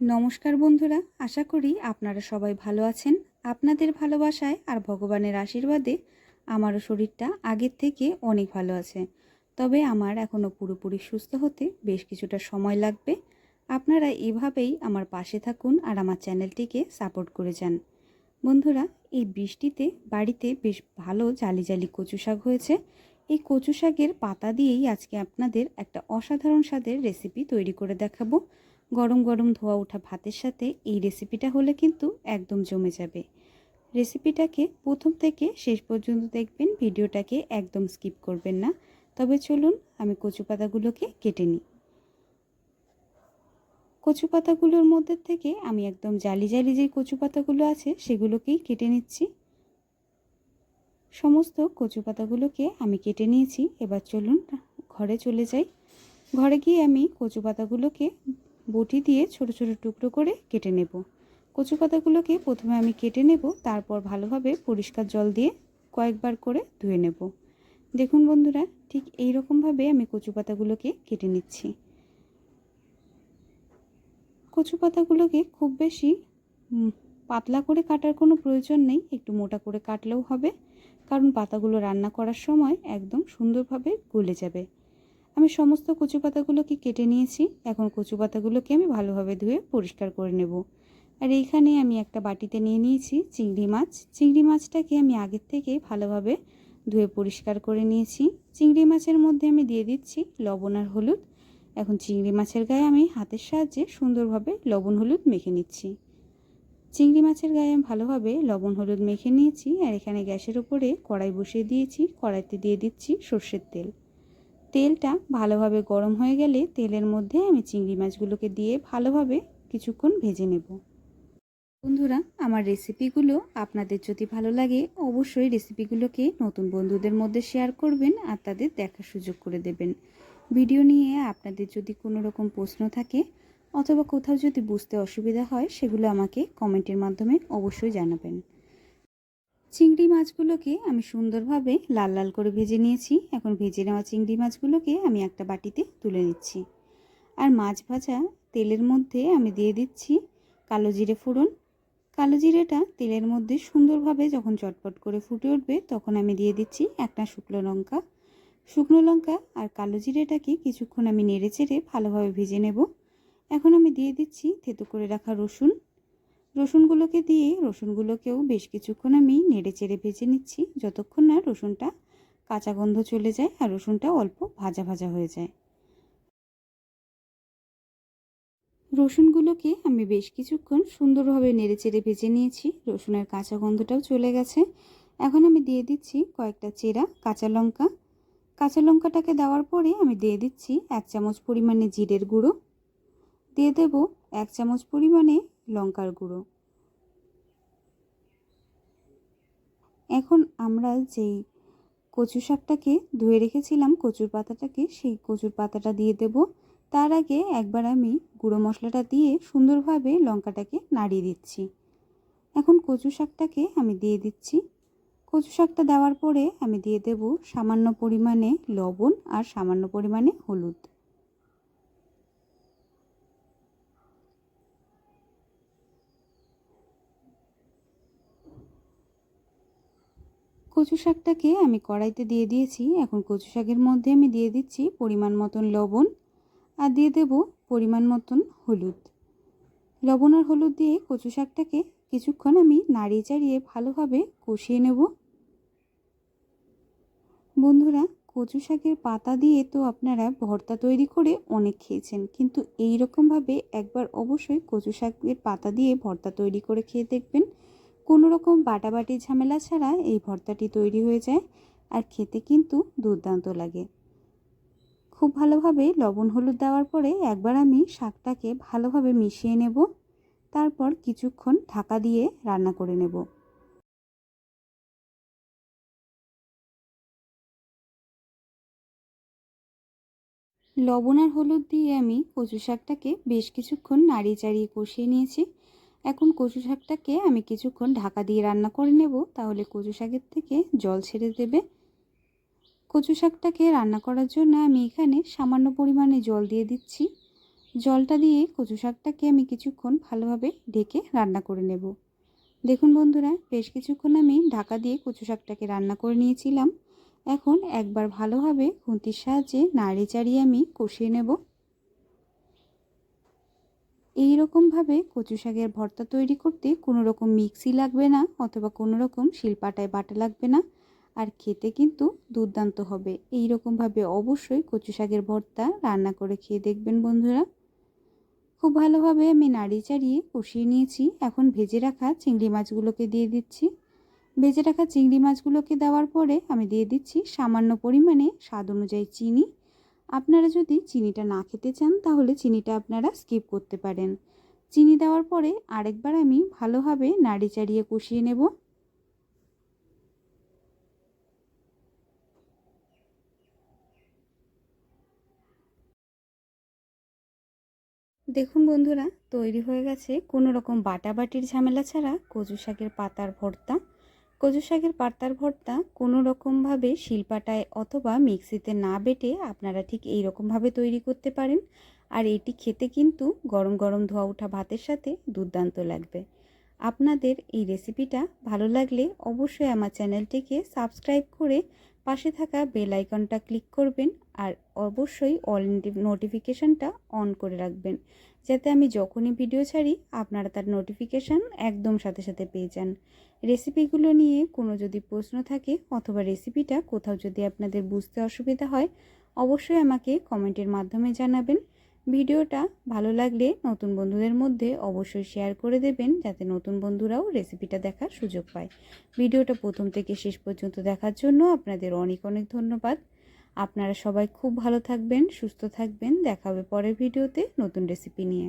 নমস্কার বন্ধুরা, আশা করি আপনারা সবাই ভালো আছেন। আপনাদের ভালোবাসায় আর ভগবানের আশীর্বাদে আমারও শরীরটা আগের থেকে অনেক ভালো আছে। তবে আমার এখনও পুরোপুরি সুস্থ হতে বেশ কিছুটা সময় লাগবে। আপনারা এভাবেই আমার পাশে থাকুন আর আমার চ্যানেলটিকে সাপোর্ট করে যান। বন্ধুরা, এই বৃষ্টিতে বাড়িতে বেশ ভালো জালি জালি কচু শাক হয়েছে। এই কচু শাকের পাতা দিয়েই আজকে আপনাদের একটা অসাধারণ স্বাদের রেসিপি তৈরি করে দেখাবো। গরম গরম ধোয়া ওঠা ভাতের সাথে এই রেসিপিটা হলে কিন্তু একদম জমে যাবে। রেসিপিটাকে প্রথম থেকে শেষ পর্যন্ত দেখবেন, ভিডিওটাকে একদম স্কিপ করবেন না। তবে চলুন, আমি কচু পাতাগুলোকে কেটে নিই। কচু পাতাগুলোর মধ্যে থেকে আমি একদম জালি জালি যে কচু পাতাগুলো আছে, সেগুলোকেই কেটে নিচ্ছি। সমস্ত কচু পাতাগুলোকে আমি কেটে নিয়েছি। এবার চলুন, ঘরে চলে যাই। ঘরে গিয়ে আমি কচু পাতাগুলোকে বটি দিয়ে ছোট ছোট টুকরো করে কেটে নেব। কচু পাতাগুলোকে প্রথমে আমি কেটে নেব, তারপর ভালোভাবে পরিষ্কার জল দিয়ে কয়েকবার করে ধুয়ে নেব। দেখুন বন্ধুরা, ঠিক এই রকমভাবে আমি কচু পাতাগুলোকে কেটে নিচ্ছি। কচু পাতাগুলোকে খুব বেশি পাতলা করে কাটার কোনো প্রয়োজন নেই, একটু মোটা করে কাটলেও হবে, কারণ পাতাগুলো রান্না করার সময় একদম সুন্দরভাবে গলে যাবে। আমি সমস্ত কচু পাতাগুলোকে কেটে নিয়েছি। এখন কচু পাতাগুলোকে আমি ভালোভাবে ধুয়ে পরিষ্কার করে নেব। আর এইখানে আমি একটা বাটিতে নিয়ে নিয়েছি চিংড়ি মাছ। চিংড়ি মাছটাকে আমি আগের থেকে ভালোভাবে ধুয়ে পরিষ্কার করে নিয়েছি। চিংড়ি মাছের মধ্যে আমি দিয়ে দিচ্ছি লবণ আর হলুদ। এখন চিংড়ি মাছের গায়ে আমি হাতের সাহায্যে সুন্দরভাবে লবণ হলুদ মেখে নিচ্ছি। চিংড়ি মাছের গায়ে আমি ভালোভাবে লবণ হলুদ মেখে নিয়েছি। আর এখানে গ্যাসের উপরে কড়াই বসিয়ে দিয়েছি। কড়াইতে দিয়ে দিচ্ছি সর্ষের তেল। তেলটা ভালোভাবে গরম হয়ে গেলে তেলের মধ্যে আমি চিংড়ি মাছগুলোকে দিয়ে ভালোভাবে কিছুক্ষণ ভেজে নেব। বন্ধুরা, আমার রেসিপিগুলো আপনাদের যদি ভালো লাগে, অবশ্যই রেসিপিগুলোকে নতুন বন্ধুদের মধ্যে শেয়ার করবেন আর তাদের দেখার সুযোগ করে দেবেন। ভিডিও নিয়ে আপনাদের যদি কোনো রকম প্রশ্ন থাকে অথবা কোথাও যদি বুঝতে অসুবিধা হয়, সেগুলো আমাকে কমেন্টের মাধ্যমে অবশ্যই জানাবেন। চিংড়ি মাছগুলোকে আমি সুন্দরভাবে লাল লাল করে ভেজে নিয়েছি। এখন ভেজে নেওয়া চিংড়ি মাছগুলোকে আমি একটা বাটিতে তুলে নিচ্ছি। আর মাছ ভাজা তেলের মধ্যে আমি দিয়ে দিচ্ছি কালো জিরে ফোড়ন। কালো জিরেটা তেলের মধ্যে সুন্দরভাবে যখন চটপট করে ফুটে উঠবে, তখন আমি দিয়ে দিচ্ছি একটা শুকনো লঙ্কা। শুকনো লঙ্কা আর কালো জিরেটাকে কিছুক্ষণ আমি নেড়ে চেড়ে ভালোভাবে ভেজে নেব। এখন আমি দিয়ে দিচ্ছি থেতো করে রাখা রসুন। রসুনগুলোকে দিয়ে, রসুনগুলোকেও বেশ কিছুক্ষণ আমি নেড়ে চেড়ে ভেজে নিচ্ছি। যতক্ষণ না রসুনটা কাঁচা গন্ধ চলে যায় আর রসুনটা অল্প ভাজা ভাজা হয়ে যায়। রসুনগুলোকে আমি বেশ কিছুক্ষণ সুন্দরভাবে নেড়ে চেড়ে ভেজে নিয়েছি। রসুনের কাঁচা গন্ধটাও চলে গেছে। এখন আমি দিয়ে দিচ্ছি কয়েকটা চেরা কাঁচা লঙ্কা। কাঁচা লঙ্কাটাকে দেওয়ার পরে আমি দিয়ে দিচ্ছি এক চামচ পরিমাণে জিরের গুঁড়ো। দিয়ে দেব এক চামচ পরিমাণে লঙ্কার গুঁড়ো। এখন আমরা যেই কচু শাকটাকে ধুয়ে রেখেছিলাম, কচুর পাতাটাকে, সেই কচুর পাতাটা দিয়ে দেব। তার আগে একবার আমি গুঁড়ো মশলাটা দিয়ে সুন্দরভাবে লঙ্কাটাকে নাড়িয়ে দিচ্ছি। এখন কচু শাকটাকে আমি দিয়ে দিচ্ছি। কচু শাকটা দেওয়ার পরে আমি দিয়ে দেব সামান্য পরিমাণে লবণ আর সামান্য পরিমাণে হলুদ। কচু শাকটাকে আমি কড়াইতে দিয়ে দিয়েছি। এখন কচু শাকের মধ্যে আমি দিয়ে দিচ্ছি পরিমাণ মতন লবণ আর দিয়ে দেব পরিমাণ মতন হলুদ। লবণ আর হলুদ দিয়ে কচু শাকটাকে কিছুক্ষণ আমি নাড়িয়ে চাড়িয়ে ভালোভাবে কষিয়ে নেব। বন্ধুরা, কচু শাকের পাতা দিয়ে তো আপনারা ভর্তা তৈরি করে অনেক খেয়েছেন, কিন্তু এই রকমভাবে একবার অবশ্যই কচু শাকের পাতা দিয়ে ভর্তা তৈরি করে খেয়ে দেখবেন। কোনো রকম বাটাবাটি ঝামেলা ছাড়া এই ভর্তাটি তৈরি হয়ে যায় আর খেতে কিন্তু দুর্দান্ত লাগে। খুব ভালোভাবে লবণ হলুদ দেওয়ার পরে একবার আমি শাকটাকে ভালোভাবে মিশিয়ে নেব, তারপর কিছুক্ষণ ঢাকা দিয়ে রান্না করে নেব। লবণ আর হলুদ দিয়ে আমি কচু শাকটাকে বেশ কিছুক্ষণ নাড়িয়ে চাড়িয়ে কষিয়ে নিয়েছি। এখন কচু শাকটাকে আমি কিছুক্ষণ ঢাকা দিয়ে রান্না করে নেব। তাহলে কচু শাকের থেকে জল ছেড়ে দেবে। কচু শাকটাকে রান্না করার জন্য আমি এখানে সামান্য পরিমাণে জল দিয়ে দিচ্ছি। জলটা দিয়ে কচু শাকটাকে আমি কিছুক্ষণ ভালোভাবে ঢেকে রান্না করে নেব। দেখুন বন্ধুরা, বেশ কিছুক্ষণ আমি ঢাকা দিয়ে কচু শাকটাকে রান্না করে নিয়েছিলাম। এখন একবার ভালোভাবে খুন্তির সাহায্যে নাড়ি চাড়িয়ে আমি কষিয়ে নেব। এই রকমভাবে কচু শাকের ভর্তা তৈরি করতে কোনো রকম মিক্সি লাগবে না অথবা কোনো রকম শিলপাটায় বাটা লাগবে না। আর খেতে কিন্তু দুর্দান্ত হবে। এই রকমভাবে অবশ্যই কচু শাকের ভর্তা রান্না করে খেয়ে দেখবেন বন্ধুরা। খুব ভালোভাবে আমি নাড়ি চাড়িয়ে কষিয়ে নিয়েছি। এখন ভেজে রাখা চিংড়ি মাছগুলোকে দিয়ে দিচ্ছি। ভেজে রাখা চিংড়ি মাছগুলোকে দেওয়ার পরে আমি দিয়ে দিচ্ছি সামান্য পরিমাণে স্বাদ অনুযায়ী চিনি। আপনারা যদি চিনিটা না খেতে চান, তাহলে চিনিটা আপনারা স্কিপ করতে পারেন। চিনি দেওয়ার পরে আরেকবার আমি ভালোভাবে নাড়ি চাড়িয়ে কষিয়ে নেব। দেখুন বন্ধুরা, তৈরি হয়ে গেছে। কোনো রকম বাটাবাটির ঝামেলা ছাড়া কচু শাকের পাতার ভর্তা। কচু শাকের পাতার ভর্তা কোনো রকমভাবে শিলপাটায় অথবা মিক্সিতে না বেটে আপনারা ঠিক এই রকমভাবে তৈরি করতে পারেন। আর এটি খেতে কিন্তু গরম গরম ধোয়া ওঠা ভাতের সাথে দুর্দান্ত লাগবে। আপনাদের এই রেসিপিটা ভালো লাগলে অবশ্যই আমার চ্যানেলটিকে সাবস্ক্রাইব করে পাশে থাকা বেল আইকনটা ক্লিক করবেন আর অবশ্যই অল নোটিফিকেশানটা অন করে রাখবেন, যাতে আমি যখনই ভিডিও ছাড়ি আপনারা তার নোটিফিকেশান একদম সাথে সাথে পেয়ে যান। রেসিপিগুলো নিয়ে কোনো যদি প্রশ্ন থাকে অথবা রেসিপিটা কোথাও যদি আপনাদের বুঝতে অসুবিধা হয়, অবশ্যই আমাকে কমেন্টের মাধ্যমে জানাবেন। ভিডিওটা ভালো লাগলে নতুন বন্ধুদের মধ্যে অবশ্যই শেয়ার করে দেবেন যাতে নতুন বন্ধুরাও রেসিপিটা দেখার সুযোগ পায়। ভিডিওটা প্রথম থেকে শেষ পর্যন্ত দেখার জন্য আপনাদের অনেক অনেক ধন্যবাদ। আপনারা সবাই খুব ভালো থাকবেন, সুস্থ থাকবেন। দেখাবে পরের ভিডিওতে নতুন রেসিপি নিয়ে।